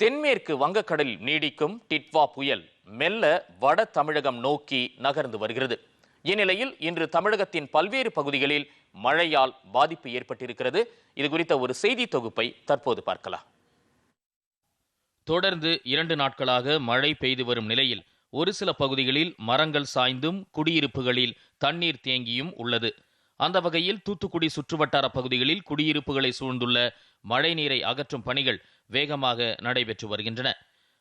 தென்மேற்கு வங்கக்கடலில் நீடிக்கும் டிட்வா புயல் மெல்ல வட தமிழகம் நோக்கி நகர்ந்து வருகிறது. இந்நிலையில் இன்று தமிழகத்தின் பல்வேறு பகுதிகளில் மழையால் பாதிப்பு ஏற்பட்டிருக்கிறது. இது குறித்த ஒரு செய்தி தொகுப்பை தற்போது பார்க்கலாம். தொடர்ந்து இரண்டு நாட்களாக மழை பெய்து வரும் நிலையில் ஒரு சில பகுதிகளில் மரங்கள் சாய்ந்தும் குடியிருப்புகளில் தண்ணீர் தேங்கியும் உள்ளது. அந்த வகையில் தூத்துக்குடி சுற்றுவட்டார பகுதிகளில் குடியிருப்புகளை சூழ்ந்துள்ள மழைநீரை அகற்றும் பணிகள் வேகமாக நடைபெற்று வருகின்றன.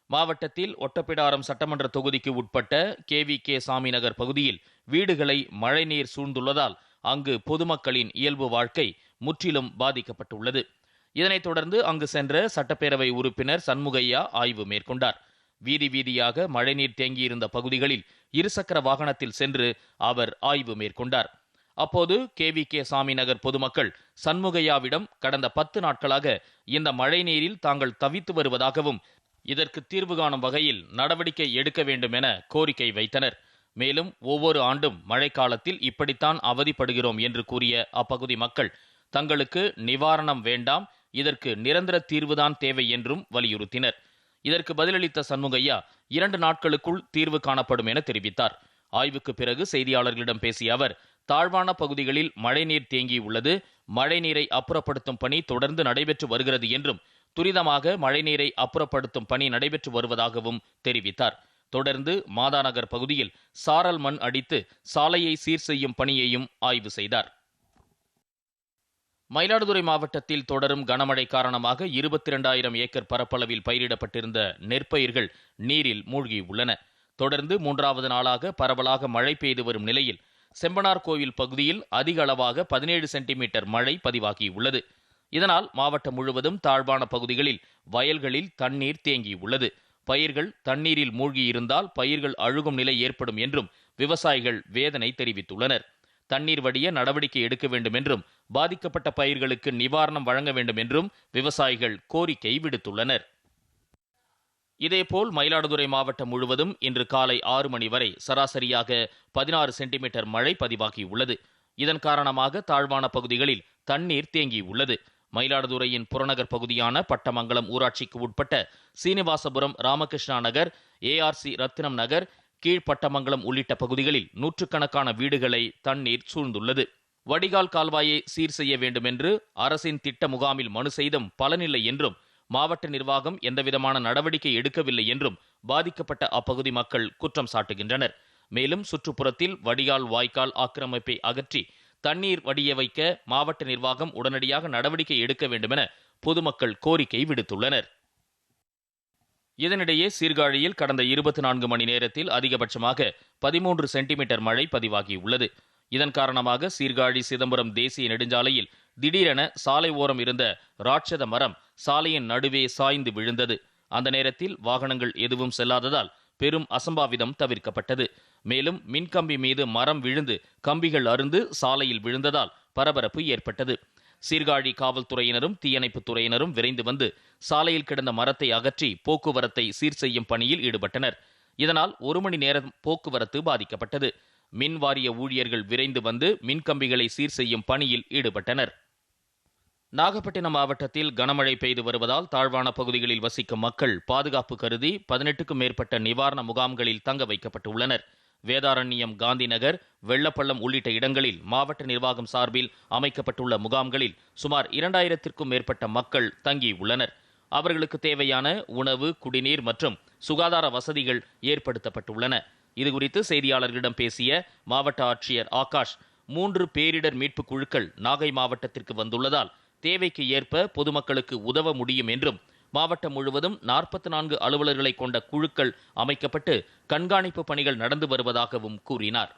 மாவட்டத்தில் ஒட்டப்பிடாரம் சட்டமன்ற தொகுதிக்கு உட்பட்ட கே வி கே சாமிநகர் பகுதியில் வீடுகளை மழைநீர் சூழ்ந்துள்ளதால் அங்கு பொதுமக்களின் இயல்பு வாழ்க்கை முற்றிலும் பாதிக்கப்பட்டுள்ளது. இதனைத் தொடர்ந்து அங்கு சென்ற சட்டப்பேரவை உறுப்பினர் சண்முகையா ஆய்வு மேற்கொண்டார். வீதி வீதியாக மழைநீர் தேங்கியிருந்த பகுதிகளில் இருசக்கர வாகனத்தில் சென்று அவர் ஆய்வு மேற்கொண்டார். அப்போது கே வி கே சாமிநகர் பொதுமக்கள் சண்முகையாவிடம் கடந்த பத்து நாட்களாக இந்த மழைநீரில் தாங்கள் தவித்து வருவதாகவும் இதற்கு தீர்வு காணும் வகையில் நடவடிக்கை எடுக்க வேண்டும் என கோரிக்கை வைத்தனர். மேலும் ஒவ்வொரு ஆண்டும் மழைக்காலத்தில் இப்படித்தான் அவதிப்படுகிறோம் என்று கூறிய அப்பகுதி மக்கள் தங்களுக்கு நிவாரணம் வேண்டாம் இதற்கு நிரந்தர தீர்வுதான் தேவை என்றும் வலியுறுத்தினர். இதற்கு பதிலளித்த சண்முகையா இரண்டு நாட்களுக்குள் தீர்வு காணப்படும் என தெரிவித்தார். ஆய்வுக்கு பிறகு செய்தியாளர்களிடம் பேசிய அவர் தாழ்வான பகுதிகளில் மழைநீர் தேங்கியுள்ளது. மழைநீரை அப்புறப்படுத்தும் பணி தொடர்ந்து நடைபெற்று வருகிறது என்றும் துரிதமாக மழைநீரை அப்புறப்படுத்தும் பணி நடைபெற்று வருவதாகவும் தெரிவித்தார். தொடர்ந்து மாதாநகர் பகுதியில் சாரல் மண் அடித்து சாலையை சீர் செய்யும் பணியையும் ஆய்வு செய்தார். மயிலாடுதுறை மாவட்டத்தில் தொடரும் கனமழை காரணமாக இருபத்தி இரண்டாயிரம் ஏக்கர் பரப்பளவில் பயிரிடப்பட்டிருந்த நெற்பயிர்கள் நீரில் மூழ்கியுள்ளன. தொடர்ந்து மூன்றாவது நாளாக பரவலாக மழை பெய்து வரும் நிலையில் செம்பனார் கோவில் பகுதியில் அதிக அளவாக பதினேழு சென்டிமீட்டர் மழை பதிவாகியுள்ளது. இதனால் மாவட்டம் முழுவதும் தாழ்வான பகுதிகளில் வயல்களில் தண்ணீர் தேங்கியுள்ளது. பயிர்கள் தண்ணீரில் மூழ்கியிருந்தால் பயிர்கள் அழுகும் நிலை ஏற்படும் என்றும் விவசாயிகள் வேதனை தெரிவித்துள்ளனர். தண்ணீர் வடிய நடவடிக்கை எடுக்க வேண்டும் என்றும் பாதிக்கப்பட்ட பயிர்களுக்கு நிவாரணம் வழங்க வேண்டும் என்றும் விவசாயிகள் கோரிக்கை விடுத்துள்ளனர். இதேபோல் மயிலாடுதுறை மாவட்டம் முழுவதும் இன்று காலை ஆறு மணி வரை சராசரியாக பதினாறு சென்டிமீட்டர் மழை பதிவாகியுள்ளது. இதன் காரணமாக தாழ்வான பகுதிகளில் தண்ணீர் தேங்கியுள்ளது. மயிலாடுதுறையின் புறநகர் பகுதியான பட்டமங்கலம் ஊராட்சிக்கு உட்பட்ட சீனிவாசபுரம் ராமகிருஷ்ணா நகர் ஏஆர்சி ரத்தினம் நகர் கீழ்பட்டமங்கலம் உள்ளிட்ட பகுதிகளில் நூற்றுக்கணக்கான வீடுகளை தண்ணீர் சூழ்ந்துள்ளது. வடிகால் கால்வாயை சீர் செய்ய வேண்டும் என்று அரசின் திட்ட முகாமில் மனு செய்தும் பலனில்லை என்றும் மாவட்ட நிர்வாகம் எந்தவிதமான நடவடிக்கை எடுக்கவில்லை என்றும் பாதிக்கப்பட்ட அப்பகுதி மக்கள் குற்றம் சாட்டுகின்றனர். மேலும் சுற்றுப்புறத்தில் வடிகால் வாய்க்கால் ஆக்கிரமிப்பை அகற்றி தண்ணீர் வடிய வைக்க மாவட்ட நிர்வாகம் உடனடியாக நடவடிக்கை எடுக்க வேண்டுமென பொதுமக்கள் கோரிக்கை விடுத்துள்ளனர். இதனிடையே சீர்காழியில் கடந்த இருபத்தி நான்கு மணி நேரத்தில் அதிகபட்சமாக பதிமூன்று சென்டிமீட்டர் மழை பதிவாகியுள்ளது. இதன் காரணமாக சீர்காழி சிதம்பரம் தேசிய நெடுஞ்சாலையில் திடீரென சாலை ஓரம் இருந்த ராட்சத மரம் சாலையின் நடுவே சாய்ந்து விழுந்தது. அந்த நேரத்தில் வாகனங்கள் எதுவும் செல்லாததால் பெரும் அசம்பாவிதம் தவிர்க்கப்பட்டது. மேலும் மின்கம்பி மீது மரம் விழுந்து கம்பிகள் அருந்து சாலையில் விழுந்ததால் பரபரப்பு ஏற்பட்டது. சீர்காழி காவல்துறையினரும் தீயணைப்புத் துறையினரும் விரைந்து வந்து சாலையில் கிடந்த மரத்தை அகற்றி போக்குவரத்தை சீர் செய்யும் பணியில் ஈடுபட்டனர். இதனால் ஒரு மணி நேரம் போக்குவரத்து பாதிக்கப்பட்டது. மின் வாரிய ஊழியர்கள் விரைந்து வந்து மின்கம்பிகளை சீர் செய்யும் பணியில் ஈடுபட்டனர். நாகப்பட்டினம் மாவட்டத்தில் கனமழை பெய்து வருவதால் தாழ்வான பகுதிகளில் வசிக்கும் மக்கள் பாதுகாப்பு கருதி பதினெட்டுக்கும் மேற்பட்ட நிவாரண முகாம்களில் தங்க வைக்கப்பட்டுள்ளனர். வேதாரண்யம் காந்திநகர் வெள்ளப்பள்ளம் உள்ளிட்ட இடங்களில் மாவட்ட நிர்வாகம் சார்பில் அமைக்கப்பட்டுள்ள முகாம்களில் சுமார் இரண்டாயிரத்திற்கும் மேற்பட்ட மக்கள் தங்கியுள்ளனர். அவர்களுக்கு தேவையான உணவு குடிநீர் மற்றும் சுகாதார வசதிகள் ஏற்படுத்தப்பட்டுள்ளன. இதுகுறித்து செய்தியாளர்களிடம் பேசிய மாவட்ட ஆட்சியர் ஆகாஷ் மூன்று பேரிடர் மீட்பு குழுக்கள் நாகை மாவட்டத்திற்கு வந்துள்ளதால் தேவைக்கு ஏற்ப பொதுமக்களுக்கு உதவ முடியும் என்றும் மாவட்டம் முழுவதும் நாற்பத்தி நான்கு அலுவலர்களை கொண்ட குழுக்கள் அமைக்கப்பட்டு கண்காணிப்பு பணிகள் நடந்து வருவதாகவும் கூறினார்.